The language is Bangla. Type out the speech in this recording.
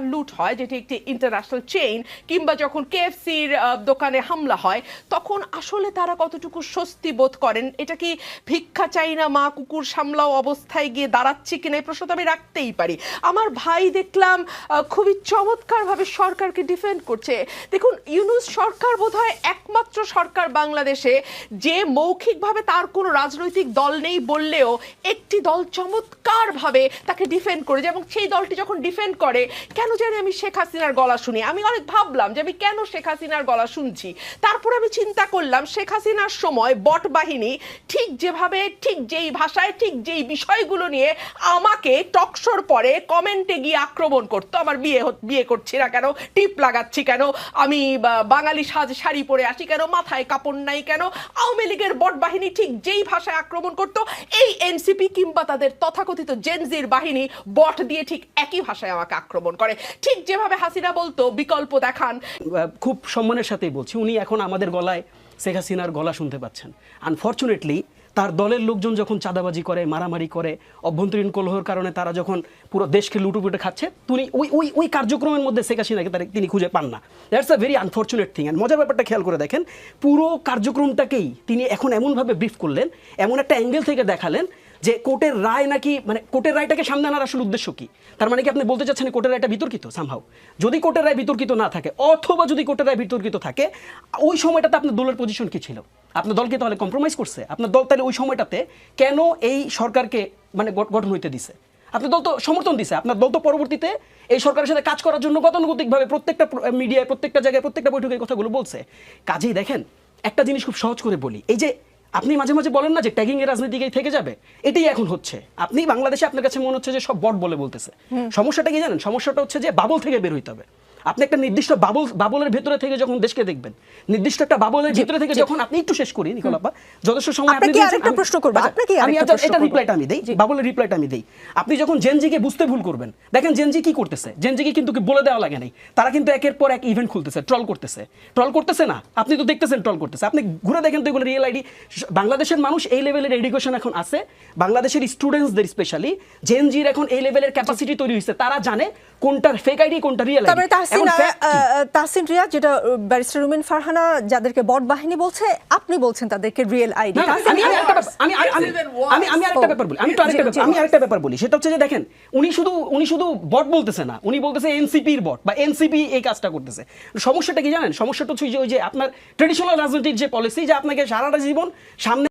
দোকান লুট হয়, যেটি একটি ইন্টারন্যাশনাল চেইন কিংবা যখন কেএফসির দোকানে হামলা হয়, তখন আসলে তারা কতটুকু স্বস্তি বোধ করেন? এটা কি ভিক্ষা চাই না মা কুকুর সামলাও অবস্থায় গিয়ে দাঁড়াচ্ছি কিনা? এই প্রশ্ন তো আমি রাখতেই পারি। আমার ভাই দেখলাম খুবই চমৎকারভাবে সরকারকে ডিফেন্ড করছে। দেখুন, ইউনুস সরকার বোধহয় একমাত্র সরকার বাংলাদেশে, যে মৌখিকভাবে তার কোনো রাজনৈতিক দল নেই বললেও একটি দল চমৎকারভাবে তাকে ডিফেন্ড করেছে, এবং সেই দলটি যখন ডিফেন্ড করে, কেন জানি আমি শেখ হাসিনার গলা শুনি? আমি অনেক ভাবলাম যে আমি কেন শেখ হাসিনার গলা শুনছি? তারপর আমি চিন্তা করলাম, শেখ হাসিনার সময় বট বাহিনী ঠিক যেভাবে, ঠিক যেই ভাষায়, ঠিক যেই বিষয়গুলো নিয়ে আমাকে টকশোর পরে কমেন্টে গিয়ে আক্রমণ করতো। আমার বিয়ে বিয়ে করছি না কেন? টিপ লাগাচ্ছি কেন? আমি বাঙালি সাজ, শাড়ি পরে আসি কেন? মাথায় কাপড় নাই কেন? আওয়ামী লীগের বট বাহিনী ঠিক যেই ভাষায় আক্রমণ করতো, এই এনসিপি কিংবা তাদের তথাকথিত জেনজির বাহিনী বট দিয়ে ঠিক একই ভাষায় আমাকে আক্রমণ করে। ঠিক যেভাবে হাসিনা বলতো, বিকল্প দেখান। খুব সম্মানের সাথেই বলছি, উনি এখন আমাদের গলায় শেখ হাসিনার গলা শুনতে পাচ্ছেন। আনফর্চুনেটলি তার দলের লোকজন যখন চাঁদাবাজি করে, মারামারি করে, অভ্যন্তরীণ কলহর কারণে তারা যখন পুরো দেশকে লুটুপুটে খাচ্ছে, তিনি ওই ওই ওই কার্যক্রমের মধ্যে শেখ হাসিনাকে তারা- তিনি খুঁজে পান না। That's a very unfortunate thing and মজার ব্যাপারটা খেয়াল করে দেখেন, পুরো কার্যক্রমটাকেই তিনি এখন এমনভাবে ব্রিফ করলেন, এমন একটা অ্যাঙ্গেল থেকে দেখালেন যে কোর্টের রায় নাকি মানে কোর্টের রায়টাকে সামনে আনার আসল উদ্দেশ্য কি? তার মানে কি আপনি বলতে চাচ্ছেন কোর্টের রায়টা বিতর্কিত সামহাও যদি কোর্টের রায় বিতর্কিত না থাকে, অথবা যদি কোর্টের রায় বিতর্কিত থাকে, ওই সময়টাতে আপনার দলের পজিশন কি ছিল? আপনার দলকে তাহলে কম্প্রোমাইজ করছে? আপনার দল তাহলে ওই সময়টাতে কেন এই সরকারকে মানে গঠন হইতে দিছে? আপনার দল তো সমর্থন দিছে, আপনার দল তো পরবর্তীতে এই সরকারের সাথে কাজ করার জন্য গতানুগতিকভাবে প্রত্যেকটা মিডিয়ায় প্রত্যেকটা জায়গায় প্রত্যেকটা বৈঠকে কথাগুলো বলছে। কাজেই দেখেন, একটা জিনিস খুব সহজ করে বলি, এই যে আপনি মাঝে মাঝে বলেন না যে ট্যাগিং এর রাজনীতিকেই থেকে যাবে? এটাই এখন হচ্ছে। আপনি বাংলাদেশে আপনার কাছে মনে হচ্ছে যে সব বট বলে বলতেছে। সমস্যাটা কি জানেন? সমস্যাটা হচ্ছে যে বাবল থেকে বের হইতে হবে। আপনি একটা নির্দিষ্ট বাবল বাবলের ভেতরে থেকে যখন দেশকে দেখবেন নির্দিষ্ট একটা বাবলের ভিতরে থেকে যখন আপনি একটু শেষ করি নিকোলাপা যথেষ্ট সময় আপনি দিয়েছেন, আরেকটা প্রশ্ন করব, আচ্ছা, আপনাকে আমি এটা রিপ্লাইটা আমি দেই বাবলের রিপ্লাইটা আমি দেই। আপনি যখন জেনজিকে বুঝতে ভুল করবেন দেখেন জেনজি কি করতেছে? জেনজিকে কিন্তু কি বলে দেওয়া লাগে নাই। তারা কিন্তু একের পর এক ইভেন্ট খুলতেছে ট্রল করতেছে। ট্রল করতেছে না আপনি তো দেখতেছেন ট্রল করতেছে। আপনি ঘুরে দেখেন তো এগুলো রিয়েল আইডি বাংলাদেশের মানুষ এই লেভেলের এডুকেশন এখন আছে। বাংলাদেশের স্টুডেন্টসদের স্পেশালি জেনজির এখন এই লেভেলের ক্যাপাসিটি তৈরি হয়েছে। তারা জানে কোনটা ফেক আইডি কোনটা রিয়েল তারপরে তাহসিন আহ, আহ, তাহসিন রিয়া যেটা ব্যারিস্টার রুমিন ফারহানা যাদেরকে বট বাহিনী বলছে আপনি বলছেন তাদেরকে রিয়েল আইডি আমি আমি আমি আমি- আমি- আমি আমি আরেকটা ব্যাপার বলি। আমি তো আরেকটা ব্যাপার আমি আরেকটা ব্যাপার বলি। সেটা হচ্ছে যে দেখেন উনি শুধু উনি শুধু বট বলতেছে না উনি বলতেছে এনসিপি এনসিপির বট বা এনসিপি এই কাজটা করতেছে। সমস্যাটা কি জানেন? সমস্যাটা হচ্ছে ওই যে- ওই যে আপনার ট্রেডিশনাল রাজনৈতিক যে পলিসি যে আপনাকে সারাটা জীবন সামনে